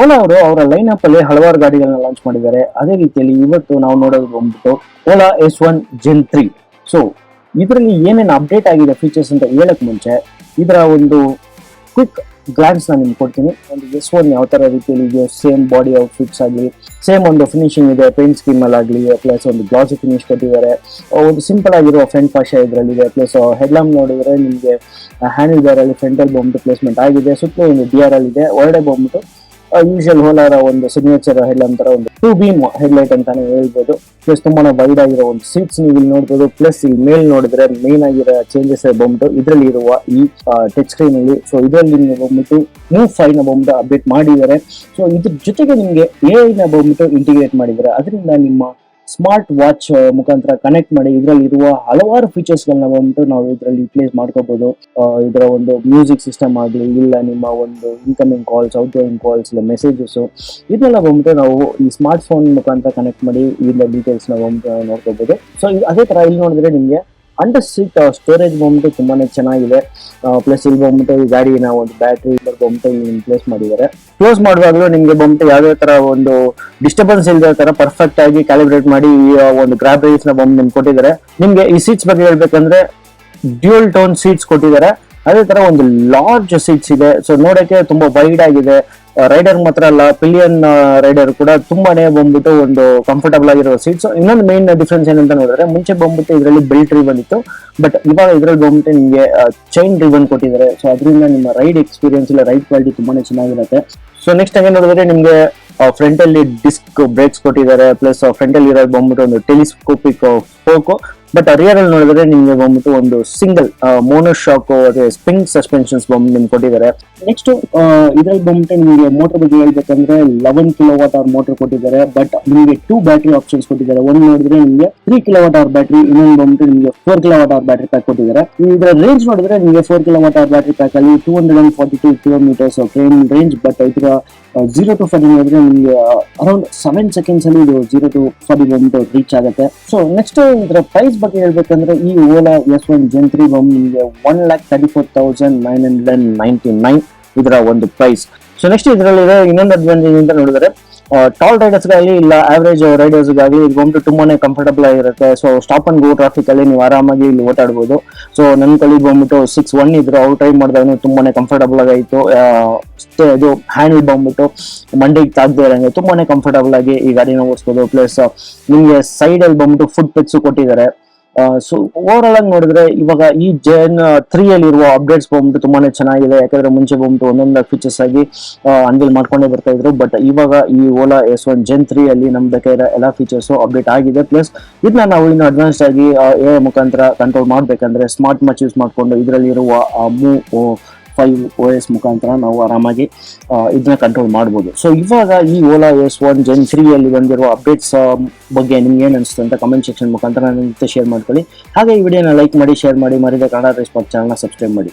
ಓಲಾ ಅವರು ಅವರ line up ಅಲ್ಲಿ ಹಲವಾರು ಗಾಡಿಗಳನ್ನ ಲಾಂಚ್ ಮಾಡಿದ್ದಾರೆ. ಅದೇ ರೀತಿಯಲ್ಲಿ ಇವತ್ತು ನಾವು ನೋಡೋದು ಬಂದ್ಬಿಟ್ಟು Ola S one gen three so ಇದರಲ್ಲಿ ಏನೇನು ಅಪ್ಡೇಟ್ ಆಗಿದೆ ಫೀಚರ್ಸ್ ಅಂತ ಹೇಳಕ್ ಮುಂಚೆ, ಇದರ ಒಂದು ಕ್ವಿಕ್ ಗ್ಲಾನ್ಸ್ ನಾನು ನಿಮ್ಗೆ ಕೊಡ್ತೀನಿ. ಒಂದು ಎಸ್ ಒನ್ ಯಾವ ತರ ರೀತಿಯಲ್ಲಿ ಇದೆಯೋ ಸೇಮ್ ಬಾಡಿ ಔಟ್ಫಿಟ್ಸ್ ಆಗಲಿ ಸೇಮ್ ಒಂದು ಫಿನಿಶಿಂಗ್ ಇದೆ ಪೇಂಟ್ ಸ್ಕೀಮ್ ಅಲ್ಲಿ ಆಗಲಿ ಪ್ಲಸ್ ಒಂದು ಗ್ಲಾಸಿ ಫಿನಿಶ್ ಕೊಟ್ಟಿದ್ದಾರೆ. ಒಂದು ಸಿಂಪಲ್ ಆಗಿರೋ ಫ್ರಂಟ್ ಪಾಶ ಇದರಲ್ಲಿದೆ ಪ್ಲಸ್ ಹೆಡ್ಲಾಂಪ್ ನೋಡಿದ್ರೆ ನಿಮಗೆ ಹ್ಯಾಂಡಲ್ ಇದರಲ್ಲಿ ಫ್ರಂಟಲ್ ಬಂದ್ಬಿಟ್ಟು ಪ್ಲೇಸ್ಮೆಂಟ್ ಆಗಿದೆ. ಸುತ್ತಲೂ ಒಂದು ಡಿ ಅಲ್ಲಿ ಇದೆ. ಹೊರಗಡೆ ಬಂದ್ಬಿಟ್ಟು ಯೂಶಲ್ ಹೋಲಾರ ಒಂದು ಸಿಗ್ನೇಚರ್ ಹೆಡ್ಲೈನ್ ತರ ಒಂದು ಟೂ ಬೀಮ್ ಹೆಡ್ಲೈಟ್ ಅಂತಾನೆ ಹೇಳ್ಬೋದು. ಪ್ಲಸ್ ತುಂಬಾ ವೈಡ್ ಆಗಿರೋ ಒಂದು ಸೀಟ್ಸ್ ನೀವು ಇಲ್ಲಿ ನೋಡ್ಬೋದು. ಪ್ಲಸ್ ಇಲ್ಲಿ ಮೇಲ್ ನೋಡಿದ್ರೆ ಮೇನ್ ಆಗಿರೋ ಚೇಂಜಸ್ ಬಂದ್ಬಿಟ್ಟು ಇದರಲ್ಲಿ ಇರುವ ಈ ಟಚ್ ಸ್ಕ್ರೀನ್ ಅಲ್ಲಿ. ಸೊ ಇದರಲ್ಲಿ ನೀವು ಬಂದ್ಬಿಟ್ಟು ಮೂವ್ ಫೈವ್ನ ಬಂದ್ಬಿಟ್ಟು ಅಪ್ಡೇಟ್ ಮಾಡಿದ್ದಾರೆ ಸೊ ಇದ್ರ ಜೊತೆಗೆ ನಿಮಗೆ ಎ ನ ಬಂದ್ಬಿಟ್ಟು ಇಂಟಿಗ್ರೇಟ್ ಮಾಡಿದ್ದಾರೆ ಅದರಿಂದ ನಿಮ್ಮ ಸ್ಮಾರ್ಟ್ ವಾಚ್ ಮುಖಾಂತರ ಕನೆಕ್ಟ್ ಮಾಡಿ ಇದರಲ್ಲಿ ಇರುವ ಹಲವಾರು ಫೀಚರ್ಸ್ ಗಳನ್ನ ಬಂದ್ಬಿಟ್ಟು ನಾವು ಇದರಲ್ಲಿ ಯೂಟಿಲೈಸ್ ಮಾಡ್ಕೋಬಹುದು ಇದರ ಒಂದು ಮ್ಯೂಸಿಕ್ ಸಿಸ್ಟಮ್ ಆಗಲಿ, ಇಲ್ಲ ನಿಮ್ಮ ಒಂದು incoming calls outgoing calls ಇಲ್ಲ ಮೆಸೇಜಸ್ ಇದನ್ನೆಲ್ಲ ಬಂದ್ಬಿಟ್ಟು ನಾವು ಈ ಸ್ಮಾರ್ಟ್ ಫೋನ್ ಮುಖಾಂತರ ಕನೆಕ್ಟ್ ಮಾಡಿ ಇದರ ಡೀಟೇಲ್ಸ್ ನಾವು ನೋಡ್ಕೋಬಹುದು ಸೊ ಅದೇ ತರ ಇಲ್ಲಿ ನೋಡಿದ್ರೆ ನಿಮಗೆ ಅಂಡರ್ ಸೀಟ್ ಸ್ಟೋರೇಜ್ ಬಂದ್ಬಿಟ್ಟು ತುಂಬಾನೇ ಚೆನ್ನಾಗಿದೆ. ಪ್ಲಸ್ ಇಲ್ಲಿ ಬಂದ್ಬಿಟ್ಟು ಈ ಗಾಡಿನ ಒಂದು ಬ್ಯಾಟ್ರಿ ಬಂದ್ಬಿಟ್ಟು ಪ್ಲೇಸ್ ಮಾಡಿದ್ದಾರೆ. ಕ್ಲೋಸ್ ಮಾಡುವಾಗಲೂ ನಿಮಗೆ ಬಂದ್ಬಿಟ್ಟು ಯಾವುದೇ ತರ ಒಂದು ಡಿಸ್ಟರ್ಬೆನ್ಸ್ ಇಲ್ಲದ ತರ ಪರ್ಫೆಕ್ಟ್ ಆಗಿ ಕ್ಯಾಲಿಬ್ರೇಟ್ ಮಾಡಿ ಈ ಒಂದು ಗ್ರಾಬ್ನ ಬಂದು ನಿಮ್ಗೆ ಕೊಟ್ಟಿದ್ದಾರೆ. ನಿಮ್ಗೆ ಈ ಸೀಟ್ಸ್ ಬಗ್ಗೆ ಹೇಳ್ಬೇಕಂದ್ರೆ ಡ್ಯೂಯಲ್ ಟೋನ್ ಸೀಟ್ಸ್ ಕೊಟ್ಟಿದ್ದಾರೆ. ಅದೇ ತರ ಒಂದು ಲಾರ್ಜ್ ಸೀಟ್ಸ್ ಇದೆ. ಸೊ ನೋಡಕ್ಕೆ ತುಂಬಾ ವೈಡ್ ಆಗಿದೆ. ರೈಡರ್ ಮಾತ್ರ ಅಲ್ಲ ಪಿಲಿಯನ್ ರೈಡರ್ ಕೂಡ ತುಂಬಾನೇ ಬಂದ್ಬಿಟ್ಟು ಒಂದು ಕಂಫರ್ಟಬಲ್ ಆಗಿರೋ ಸೀಟ್ಸ್ ಇನ್ನೊಂದು ಮೇನ್ ಡಿಫ್ರೆನ್ಸ್ ಏನಂತ ನೋಡಿದ್ರೆ, ಮುಂಚೆ ಬಂದ್ಬಿಟ್ಟು ಇದರಲ್ಲಿ ಬೆಲ್ಟ್ ರಿಬನ್ ಇತ್ತು. ಬಟ್ ಇವಾಗ ಇದರಲ್ಲಿ ಬಂದ್ಬಿಟ್ಟು ನಿಮಗೆ ಚೈನ್ ರಿಬನ್ ಕೊಟ್ಟಿದ್ದಾರೆ. ಸೊ ಅದರಿಂದ ನಿಮ್ಮ ರೈಡ್ ಎಕ್ಸ್ಪೀರಿಯನ್ಸ್ ಇಲ್ಲ ರೈಡ್ ಕ್ವಾಲಿಟಿ ತುಂಬಾನೇ ಚೆನ್ನಾಗಿರುತ್ತೆ. ಸೊ ನೆಕ್ಸ್ಟ್ ಹಂಗೆ ನೋಡಿದ್ರೆ ನಿಮಗೆ ಫ್ರಂಟ್ ಅಲ್ಲಿ ಡಿಸ್ಕ್ ಬ್ರೇಕ್ಸ್ ಕೊಟ್ಟಿದ್ದಾರೆ. ಪ್ಲಸ್ ಫ್ರಂಟ್ ಅಲ್ಲಿ ಇರೋದು ಬಂದ್ಬಿಟ್ಟು ಒಂದು ಟೆಲಿಸ್ಕೋಪಿಕ್ ಫೋಕೋ ಬಟ್ ರಿಯರ್ ಅಲ್ಲಿ ನೋಡಿದ್ರೆ ನಿಮ್ಗೆ ಬಂದ್ಬಿಟ್ಟು ಒಂದು single mono shock spring suspensions ಬಂದು ನಿಮ್ಗೆ ಕೊಟ್ಟಿದ್ದಾರೆ. ನೆಕ್ಸ್ಟ್ ಇದ್ರಲ್ಲಿ ಬಂದ್ಬಿಟ್ಟು ನಿಮಗೆ ಮೋಟರ್ ಬಗ್ಗೆ ಹೇಳ್ಬೇಕಂದ್ರೆ eleven kilo watt hour motor ಕೊಟ್ಟಿದ್ದಾರೆ ಬಟ್ ನಿಮಗೆ ಟೂ ಬ್ಯಾಟ್ರಿ ಆಪ್ಷನ್ಸ್ ಕೊಟ್ಟಿದ್ದಾರೆ. ಒಂದು ನೋಡಿದ್ರೆ ನಿಮಗೆ three kilo watt hour battery ಇನ್ನೊಂದು ಬಂದ್ಬಿಟ್ಟು ನಿಮಗೆ four kilo watt hour battery pack ಕೊಟ್ಟಿದ್ದಾರೆ. ಇದರ ರೇಂಜ್ ನೋಡಿದ್ರೆ ನಿಮಗೆ four kilo watt hour battery pack ಅಲ್ಲಿ two hundred and forty two kilometers train range but ಇದರ ಜೀರೋ ಟು ಫಾರ್ಟಿ ನೋಡಿದ್ರೆ ನಿಮಗೆ ಅರೌಂಡ್ ಸೆವೆನ್ ಸೆಕೆಂಡ್ಸ್ ಅಲ್ಲಿ ಇದು ಜೀರೋ ಟು ಫಾರ್ಟಿ ಬಂದು ರೀಚ್ ಆಗುತ್ತೆ. ಸೊ ನೆಕ್ಸ್ಟ್ ಇದರ ಪ್ರೈಸ್ ಬಗ್ಗೆ ಹೇಳ್ಬೇಕಂದ್ರೆ ಈ Ola S one gen three ಬಂದು ನಿಮಗೆ one lakh thirty four thousand nine hundred and ninety nine ಇದರ ಒಂದು ಪ್ರೈಸ್ ಸೊ ನೆಕ್ಸ್ಟ್ ಇದರಲ್ಲಿ ಇನ್ನೊಂದು ಅಡ್ವಾಂಟೇಜ್ ಅಂತ ನೋಡಿದರೆ ಟಾಲ್ ರೈಡರ್ಸ್ಗಾಗಲಿ ಇಲ್ಲ ಆವರೇಜ್ ರೈಡರ್ಸ್ಗಾಗಲಿ ಇದು ಬಂದು ತುಂಬಾನೇ ಕಂಫರ್ಟಬಲ್ ಆಗಿರುತ್ತೆ. So stop and go traffic ಅಲ್ಲಿ ನೀವು ಆರಾಮಾಗಿ ಇಲ್ಲಿ ಓಟಾಡ್ಬೋದು ಸೊ ನನ್ನ ಕಲಿ ಬಂದ್ಬಿಟ್ಟು ಸಿಕ್ಸ್ ಒನ್ ಇದ್ರು, ಅವ್ರು ಟ್ರೈ ಮಾಡಿದಾಗ ತುಂಬಾನೇ ಕಂಫರ್ಟಬಲ್ ಆಗಿತ್ತು ಇದು ಹ್ಯಾಂಡಲ್ ಬಂದ್ಬಿಟ್ಟು ಮಂಡಿಗೆ ತಾಗದೇ ಇರೋಂಗೆ ತುಂಬಾನೇ ಕಂಫರ್ಟಬಲ್ ಆಗಿ ಈ ಗಾಡಿನ ಓಡಿಸ್ಬೋದು. ಪ್ಲಸ್ ನಿಮ್ಗೆ ಸೈಡ್ ಅಲ್ಲಿ ಬಂದ್ಬಿಟ್ಟು ಫುಡ್ ಪೆಟ್ಸ್ ಕೊಟ್ಟಿದ್ದಾರೆ. ಸೊ ಓವರ್ ಆಗಿ ನೋಡಿದ್ರೆ ಇವಾಗ ಈ ಜೆನ್ ತ್ರೀ ಅಲ್ಲಿ ಇರುವ ಅಪ್ಡೇಟ್ಸ್ ಬಂದ್ಬಿಟ್ಟು ತುಂಬಾನೇ ಚೆನ್ನಾಗಿದೆ. ಯಾಕಂದ್ರೆ ಮುಂಚೆ ಬಂದ್ಬಿಟ್ಟು ಒಂದೊಂದು ಫೀಚರ್ಸ್ ಆಗಿ ಅನ್ವಿಲ್ ಮಾಡ್ಕೊಂಡೇ ಬರ್ತಾ ಇದ್ರು. ಬಟ್ ಇವಾಗ ಈ Ola S one gen three ಅಲ್ಲಿ ನಮ್ ಬೇಕಾಗಿರೋ ಎಲ್ಲ ಫೀಚರ್ಸ್ ಅಪ್ಡೇಟ್ ಆಗಿದೆ. ಪ್ಲಸ್ ಇದನ್ನ ನಾವು ಇನ್ನು ಅಡ್ವಾನ್ಸ್ ಆಗಿ ಎ ಮುಖಾಂತರ ಕಂಟ್ರೋಲ್ ಮಾಡ್ಬೇಕಂದ್ರೆ ಸ್ಮಾರ್ಟ್ ವಾಚ್ ಯೂಸ್ ಮಾಡ್ಕೊಂಡು ಇದರಲ್ಲಿರುವ ಮೂ ಫೈವ್ ಓ ಎಸ್ ಮುಖಾಂತರ ನಾವು ಆರಾಮಾಗಿ ಇದನ್ನ ಕಂಟ್ರೋಲ್ ಮಾಡ್ಬೋದು. ಸೊ ಇವಾಗ ಈ Ola S one gen three ಅಲ್ಲಿ ಬಂದಿರುವ ಅಪ್ಡೇಟ್ಸ್ ಬಗ್ಗೆ ನಿಮ್ಗೆ ಏನು ಅನಿಸ್ತು ಅಂತ ಕಮೆಂಟ್ ಸೆಕ್ಷನ್ ಮುಖಾಂತರ ನನ್ನ ಶೇರ್ ಮಾಡ್ಕೊಳ್ಳಿ. ಹಾಗೆ ಈ ವಿಡಿಯೋನ ಲೈಕ್ ಮಾಡಿ ಶೇರ್ ಮಾಡಿ, ಮರಿದ ಕನ್ನಡ ರೇಸ್ ಚಾನಲ್ನ ಸಬ್ಸ್ಕ್ರೈಬ್ ಮಾಡಿ.